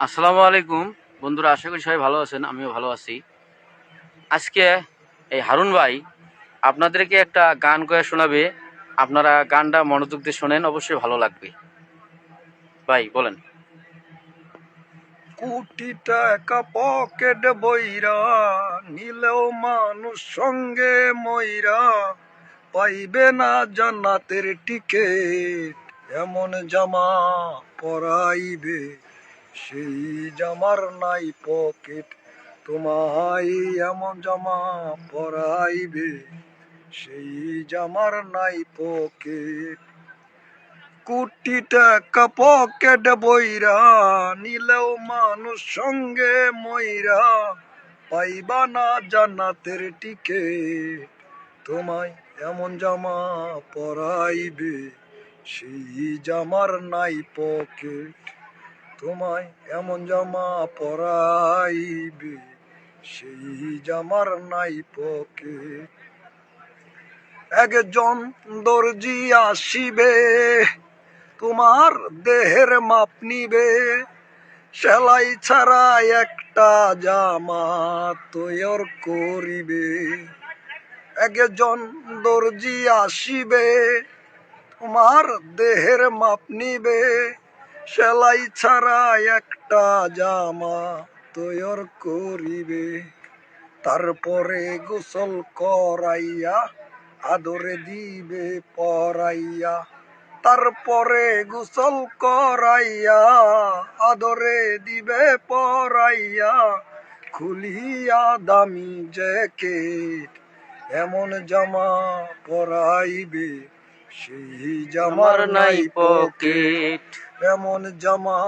আসসালামু আলাইকুম। বন্ধুরা, আশা করি সবাই ভালো আছেন, আমিও ভালো আছি। আজকে এই হারুন ভাই আপনাদেরকে একটা গান করে শোনাবে। আপনারা গানটা মনোযোগ দিয়ে শোনেন, অবশ্যই ভালো লাগবে। ভাই, বলেন। কোটি টাকা পকেট বইরা, নিলেও মানুষ সঙ্গে ময়রা পাইবে না জান্নাতের টিকেট, এমন জামা পরাইবে। সেই জামার নাই পকেট, তোমায় এমন জামা পরাইবে। সেই জামার নাই পকেট। কোটি টাকা পকেট বইরা, নিলেও মানুষ সঙ্গে ময়রা পাইবা না জান্নাতের টিকে তোমায় এমন জামা পরাইবে। সেই জামার নাই পকেট। তোমায় এমন জামা পরাইবে, সেই জামার নাই পকেট। একজন দর্জি আসিবে, তোমার দেহের মাপ নিবে। সেলাই ছাড়া একটা জামা তৈর করিবে। একজন দর্জি আসিবে, তোমার দেহের মাপ নিবে। সেলাই ছাড়া একটা জামা তৈর করিবে। তারপরে গোসল করাইয়া, আদরে দিবে পরাইয়া। তারপরে গোসল করাইয়া, আদরে দিবে পরাইয়া। খুলিয়া দামি জ্যাকেট এমন জামা পরাইবে, সেই জামার নাই পকেট। এমন জামা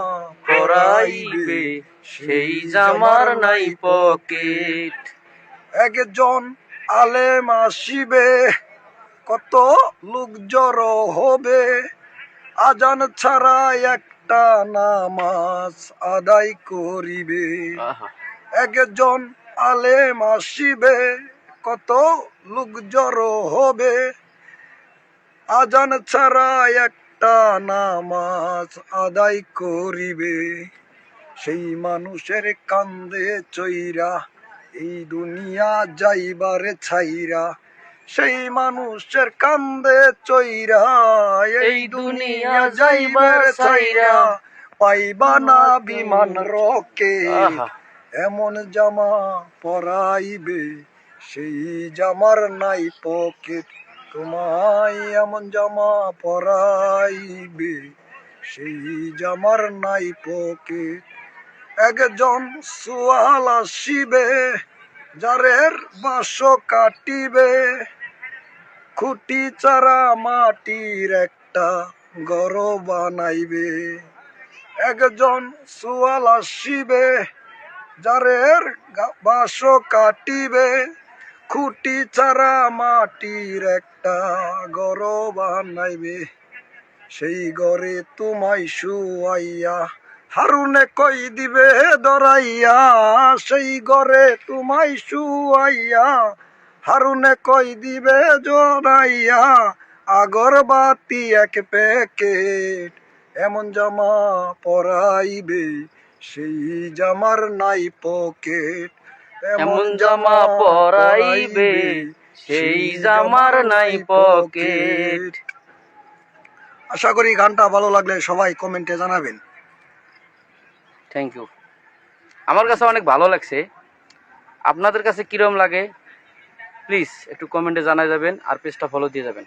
পরাইবে সেই জামার নাই পকেট। একজন আলেম আসিবে কত লোক জড়ো হবে। আজান ছাড়া একটা নামাজ আদায় করিবে। একজন আলেম আসিবে কত লোক জড়ো হবে। আজান ছাড়া একটা নামাজ আদায় করিবে। সেই মানুষের কান্দে চৈরা এই দুনিয়া যাইবারে ছাইরা। সেই মানুষের কান্দে চৈরা এই দুনিয়া যাইবার ছাইরা। পাইবা না বিমান রকে এমন জামা পরাইবে। সেই জামার নাই পকেট তোমায় এমন জামা পরাইবে, সেই জামার নাই পকেট। একজন সোয়াল আসিবে, যারের বাস কাটিবে। খুঁটি চারা মাটির একটা গর বানাইবে। একজন সোয়াল আসিবে, যারের বাস কাটিবে। খুঁটি চারা মাটির একটা গর বানাইবে। সেই ঘরে তোমায় শুয়াইয়া হারুনে কই দিবে দরাইয়া সেই ঘরে তোমায় শুয়াইয়া হারুনে কই দিবে জড়াইয়া। আগরবাতি এক প্যাকেট এমন জামা পরাইবে, সেই জামার নাই পকেট। এমন জামা পরাইবে সেই জামার নাই পকেট। আশা করি গানটা ভালো লাগলে সবাই কমেন্টে জানাবেন। থ্যাংক ইউ আমার কাছে অনেক ভালো লাগছে। আপনাদের কাছে কিরম লাগে? প্লিজ একটু কমেন্টে জানা যাবেন আর পেজটা ফলো দিয়ে যাবেন।